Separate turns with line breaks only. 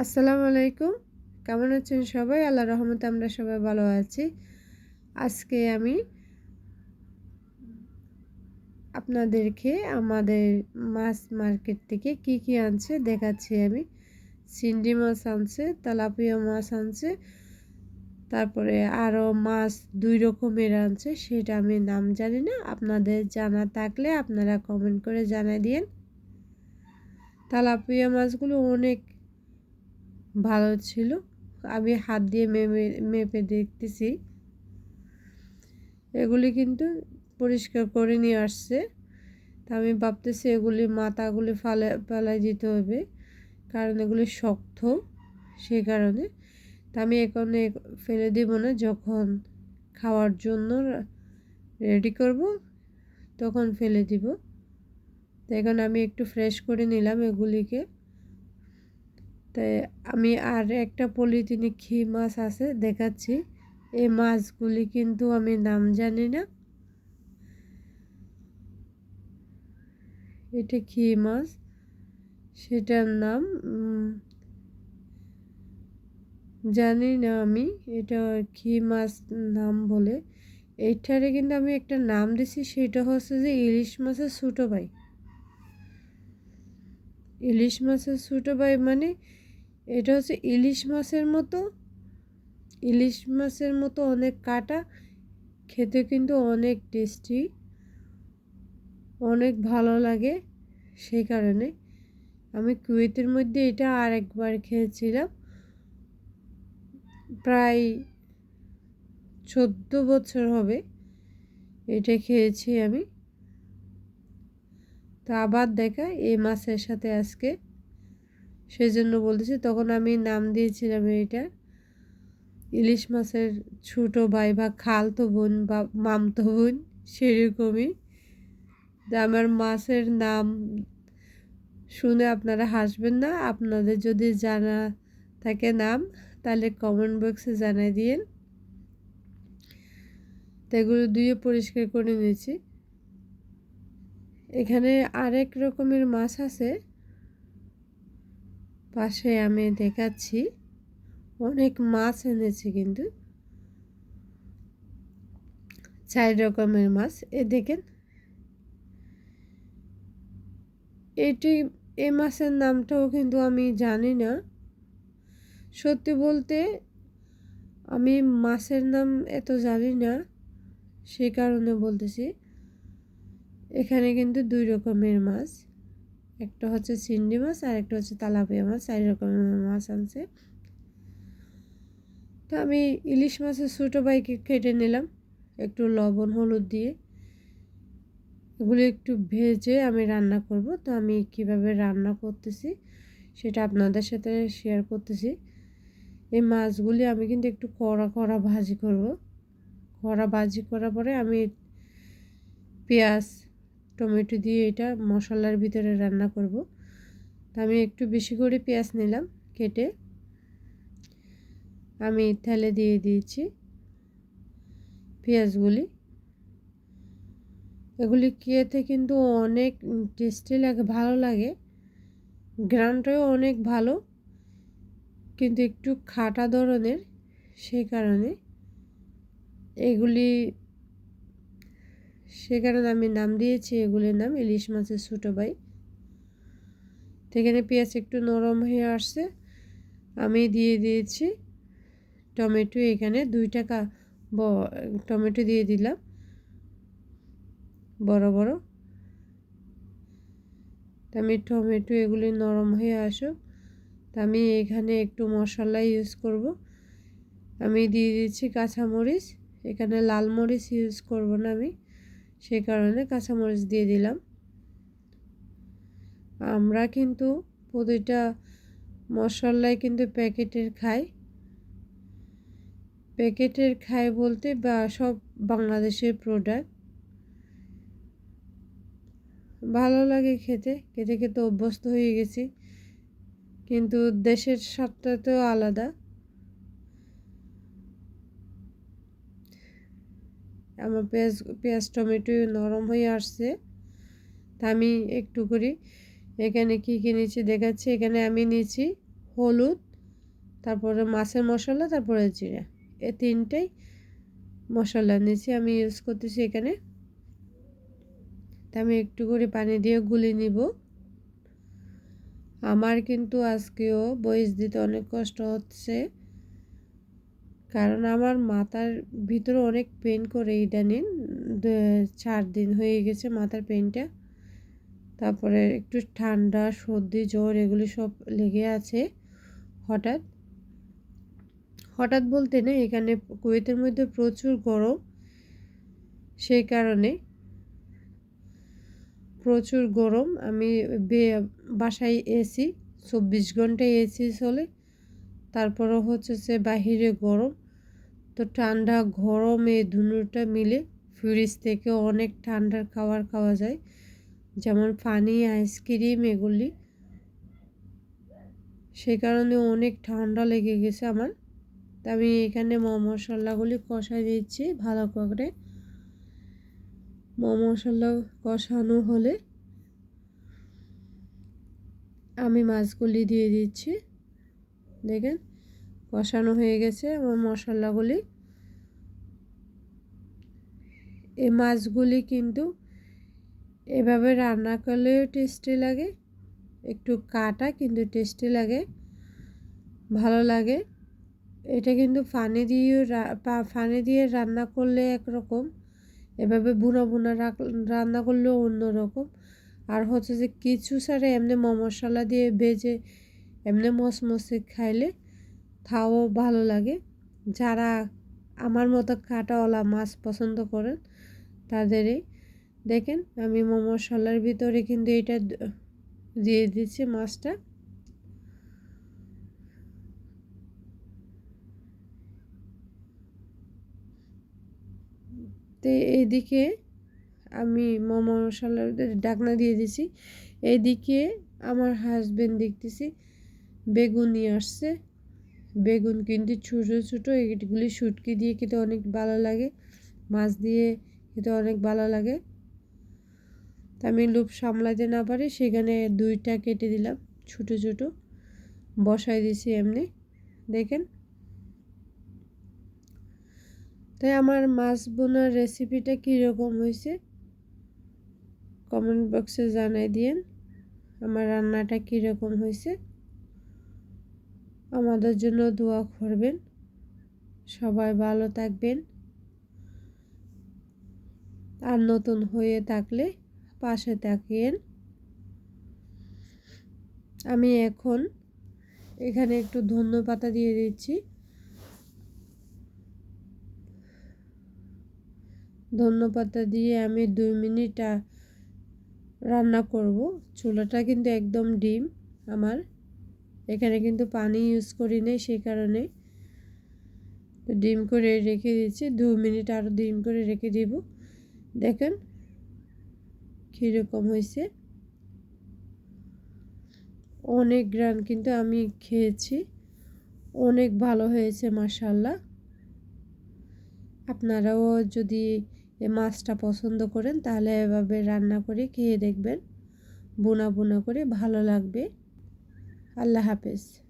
আসসালামু আলাইকুম। কেমন আছেন সবাই? আল্লাহ রহমতে আমরা সবাই ভালো আছি। আজকে আমি আপনাদেরকে আমাদের মাছ মার্কেট থেকে কি কি আনছে দেখাচ্ছি আমি। সিন্ডি মাছ আনছে, তালাপিয়া মাছ আনছে, তারপরে আরও মাছ দুই রকমের আনছে, সেটা আমি নাম জানি না। আপনাদের জানা থাকলে আপনারা কমেন্ট করে জানাই দিন তালাপিয়া মাছগুলো অনেক ভালো ছিল। আমি হাত দিয়ে মেপে মেপে দেখতেছি। এগুলি কিন্তু পরিষ্কার করে নিয়ে আসছে। তা আমি ভাবতেছি এগুলি মাথাগুলি ফালে, ফেলাই দিতে হবে, কারণ এগুলি শক্ত সে কারণে। তা আমি এখানে ফেলে দিব না, যখন খাওয়ার জন্য রেডি করব, তখন ফেলে দিব। তো এখন আমি একটু ফ্রেশ করে নিলাম এগুলিকে। তাই আমি আর একটা পলিথিনে খি মাছ আছে, দেখাচ্ছি। এই মাছগুলি কিন্তু আমি নাম জানি না। এটা খি মাছ, সেটার নাম জানি না আমি। এটা খি মাছ নাম বলে। এইটারে কিন্তু আমি একটা নাম দিছি, সেটা হচ্ছে যে ইলিশ মাছের ছোটো ভাই। ইলিশ মাছের ছোটো ভাই মানে এটা হচ্ছে ইলিশ মাছের মতো। ইলিশ মাছের মতো অনেক কাটা। খেতে কিন্তু অনেক টেস্টি। অনেক ভালো লাগে সেই কারণে। আমি কুয়েতের মধ্যে এটা আর একবার খেয়েছিলাম। প্রায় চোদ্দ বছর হবে এটা খেয়েছি আমি। তা আবার দেখা এই মাছের সাথে আজকে। সেই জন্য বলতেছি, তখন আমি নাম দিয়েছিলাম এইটা ইলিশ মাছের ছোটো ভাই বা খালতো বোন বা মামতো বোন, সেরকমই। আমার মাছের নাম শুনে আপনারা হাসবেন না, আপনাদের যদি জানা থাকে নাম, তাহলে কমেন্ট বক্সে জানাই দিয়েন। তো এগুলো দুয়ে পরিষ্কার করে নিয়েছি। এখানে আরেক রকমের মাছ আছে। পাশে আমি দেখাচ্ছি। অনেক মাছ এনেছি কিন্তু। চার রকমের মাছ। এ দেখেন। এটি, এ মাছের নামটাও কিন্তু আমি জানি না। সত্যি বলতে আমি মাছের নাম এত জানি না। সে কারণে বলতেছি। এখানে কিন্তু দুই রকমের মাছ। একটা হচ্ছে চিংড়ি মাছ আর একটা হচ্ছে তালাপিয়া মাছ, চার রকমের মাছ আনছে। তো আমি ইলিশ মাছের ছোটো বাইকে কেটে নিলাম, একটু লবণ, হলুদ দিয়ে। এগুলো একটু ভেজে আমি রান্না করব। তো আমি কীভাবে রান্না করতেছি সেটা আপনাদের সাথে শেয়ার করতেছি। এই মাছগুলি আমি কিন্তু একটু কড়া কড়া ভাজি করব। কড়া ভাজি করার পরে আমি পেঁয়াজ টমেটো দিয়ে এটা মশলার ভিতরে রান্না করব। তো আমি একটু বেশি করে পেঁয়াজ নিলাম কেটে। আমি তেলে দিয়ে দিয়েছি পেঁয়াজগুলি। এগুলি খেতে কিন্তু অনেক টেস্টি লাগে, ভালো লাগে। গ্রানটাও অনেক ভালো, কিন্তু একটু খাটা ধরনের, সেই কারণে এগুলি সে কারণে আমি নাম দিয়েছি, এগুলির নাম ইলিশ মাছের ছোটো ভাই। এখানে পেঁয়াজ একটু নরম হয়ে আসছে, আমি দিয়ে দিয়েছি। টমেটো এখানে দুই টাকা ব, টমেটো দিয়ে দিলাম, বড় বড়। আমি টমেটো এগুলি নরম হয়ে আসুক, তা আমি এখানে একটু মশলা ইউজ করব। আমি দিয়ে দিচ্ছি কাঁচামরিচ, এখানে লাল মরিচ ইউজ করব না আমি। সেই কারণে কাঁচামরিচ দিয়ে দিলাম। আমরা কিন্তু প্রতিটা মশলাই কিন্তু প্যাকেটের খাই। প্যাকেটের খাই বলতে বা সব বাংলাদেশের প্রোডাক্ট ভালো লাগে খেতে খেতে খেতে অভ্যস্ত হয়ে গেছি। কিন্তু দেশের স্বাদটা তো আলাদা। আমার পেঁয়াজ পেঁয়াজ, টমেটো নরম হয়ে আসছে। তা আমি একটু করি এখানে কী কী নিচ্ছি দেখাচ্ছি। এখানে আমি নিয়েছি হলুদ, তারপরে মাছের মশলা, তারপরে জিরা। এ তিনটেই মশলা নিয়েছি আমি ইউজ করতেছি এখানে। তা আমি একটু করে পানি দিয়ে গুলি নিব। আমার কিন্তু আজকেও বয়স দিতে অনেক কষ্ট হচ্ছে। কারণ আমার মাথার ভিতরে অনেক পেন করে ইদানিং। চার দিন হয়ে গেছে মাথার পেনটা তারপরে একটু ঠান্ডা, সর্দি, জ্বর এগুলি সব লেগে আছে হঠাৎ। হঠাৎ বলতে না, এখানে কুয়েতের মধ্যে প্রচুর গরম। সেই কারণে প্রচুর গরম। আমি বাসায় এসি, চব্বিশ ঘন্টায় এসি চলে। তারপরে হচ্ছে সে বাহিরে গরম। তো ঠান্ডা গরম এই ধুনুটা মিলে ফ্রিজ থেকে অনেক ঠান্ডার খাবার খাওয়া যায়। যেমন পানি, আইসক্রিম এগুলি। সে কারণে অনেক ঠান্ডা লেগে গেছে আমার। তা আমি এখানে মশলাগুলি কষাই দিচ্ছি ভালো করে। মশলা কষানো হলে আমি মাছগুলি দিয়ে দিচ্ছি। দেখেন কষানো হয়ে গেছে আমার মশলাগুলি। এই মাছগুলি কিন্তু এভাবে রান্না করলেও টেস্টি লাগে, একটু কাটা কিন্তু টেস্টি লাগে, ভালো লাগে। এটা কিন্তু ফানি দিয়ে ফানি দিয়ে রান্না করলে একরকম, এভাবে বুনা বুনা রান্না করলেও অন্যরকম। আর হচ্ছে যে, কিছু সারে এমনি মশলা দিয়ে ভেজে, এমনি মসমসে খাইলে তাও ভালো লাগে। যারা আমার মতো কাটাওয়ালা মাছ পছন্দ করেন, তাদেরই। দেখেন, আমি মোমো মশলার ভিতরে কিন্তু এটা দিয়ে দিচ্ছি মাছটা। তো এদিকে আমি মোমো মশলার ডাকনা দিয়ে দিছি এদিকে আমার হাজবেন্ড দেখতেছি, বেগুন নিয়ে আসছে। বেগুন কিন্তু ছোটো ছোটো, এগুলি শুটকি দিয়ে খেতে অনেক ভালো লাগে, মাছ দিয়ে খেতে অনেক ভালো লাগে। তা আমি লুপ সামলাতে না পারি, সেখানে দুইটা কেটে দিলাম, ছোটো ছোটো, বসাই দিছি এমনি, দেখেন। তাই আমার মাছ বোনার রেসিপিটা কীরকম হয়েছে? কমেন্ট বক্সে জানাই দিয়েন, আমার রান্নাটা কীরকম হয়েছে? আমাদের জন্য দোয়া করবেন। সবাই ভালো থাকবেন। আর নতুন হয়ে থাকলে পাশে থাকেন। আমি এখন এখানে একটু ধন্য পাতা দিয়ে দিচ্ছি। ধন্যপাতা দিয়ে আমি দুই মিনিট রান্না করব। চুলাটা কিন্তু একদম ডিম আমার। এখানে কিন্তু পানি ইউজ করি নেই সেই কারণে। ডিম করে রেখে দিচ্ছি, দু মিনিট আরও ডিম করে রেখে দিব। দেখেন কীরকম হয়েছে। অনেক গ্রান কিন্তু আমি খেয়েছি, অনেক ভালো হয়েছে মাসাল্লাহ আপনারাও যদি মাছটা পছন্দ করেন তাহলে এভাবে রান্না করে খেয়ে দেখবেন, বোনা বোনা করে ভালো লাগবে। আল্লাহ হাফেজ।